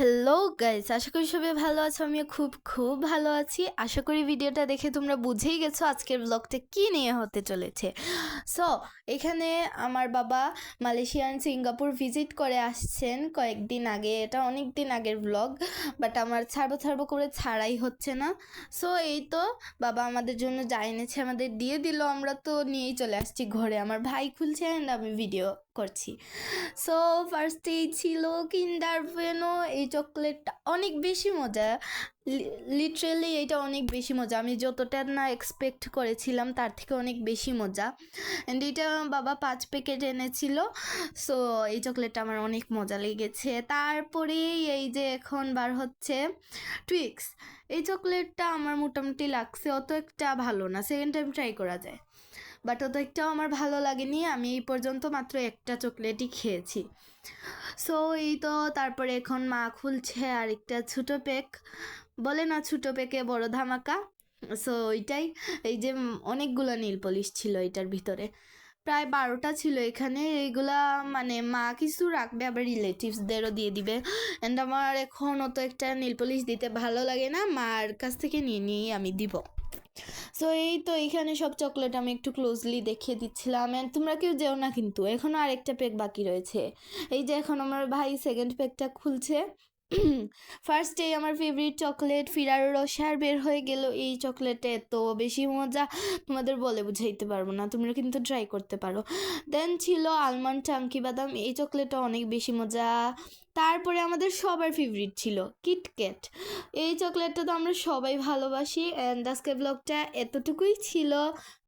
Hello guys আশা করি সবাই ভালো আছো, আমিও খুব খুব ভালো আছি। আশা করি ভিডিওটা দেখে তোমরা বুঝেই গেছো আজকের ব্লগটা কি নিয়ে হতে চলেছে। সো এখানে আমার বাবা মালয়েশিয়ান সিঙ্গাপুর ভিজিট করে আসছেন কয়েকদিন আগে। এটা অনেক দিন আগের ব্লগ বাট আমার ছাড়বো ছাড়বো করে ছাড়াই হচ্ছে না। সো এই তো বাবা আমাদের জন্য যা এনেছে আমাদের দিয়ে দিল, আমরা তো নিয়েই চলে আসছি ঘরে। আমার ভাই খুলছে অ্যান্ড আমি ভিডিও করছি। সো ফার্স্টেই ছিল কিন্ডার ভেনো এই চকলেটটা অনেক বেশি মজা। লিটারেলি এটা অনেক বেশি মজা। আমি যতটা না এক্সপেক্ট করেছিলাম, তার থেকে অনেক বেশি মজা। অ্যান্ড এটা বাবা পাঁচ প্যাকেট এনেছিল। সো এই চকলেটটা আমার অনেক মজা লেগেছে। তারপরে এই যে এখন বার হচ্ছে টুইক্স এই চকলেটটা আমার মোটামুটি লাগছে, অত একটা ভালো না। সেকেন্ড টাইম ট্রাই করা যায়। বাট একটাও আমার ভালো লাগেনি। আমি এই পর্যন্ত মাত্র একটা চকলেটই খেয়েছি। সো এই তো তারপরে এখন মা খুলছে আর একটা ছোটো পেক বলে না ছোটো পেকে বড় ধামাকা। সো ওইটাই। এই যে অনেকগুলো নীল পলিশ ছিল এটার ভিতরে। প্রায় বারোটা ছিল এখানে। এইগুলা মানে মা কিছু রাখবে, আবার রিলেটিভসদেরও দিয়ে দিবে। অ্যান্ড আমার এখন অত একটা নীল পলিশ দিতে ভালো লাগে না। মার কাছ থেকে নিয়ে নিয়েই আমি দিব। সো এই তো এইখানে সব চকলেট আমি একটু ক্লোজলি দেখিয়ে দিচ্ছিলাম অ্যান্ড তোমরা কেউ যেও না কিন্তু এখনও আরেকটা পেক বাকি রয়েছে। এই যে এখন আমার ভাই সেকেন্ড পেকটা খুলছে। ফার্স্টে আমার ফেভারিট চকলেট ফিরার রসার বের হয়ে গেল এই চকলেটে এত বেশি মজা তোমাদের বলে বুঝাইতে পারব না, তোমরা কিন্তু ট্রাই করতে পারো। দেন ছিল আলমন্ড চাঙ্কি বাদাম, এই চকলেটটা অনেক বেশি মজা। তারপরে আমাদের সবার ফেভারিট ছিল কিটক্যাট এই চকলেটটা তো আমরা সবাই ভালোবাসি অ্যান্ড আজকের ব্লগটা এতটুকুই ছিল।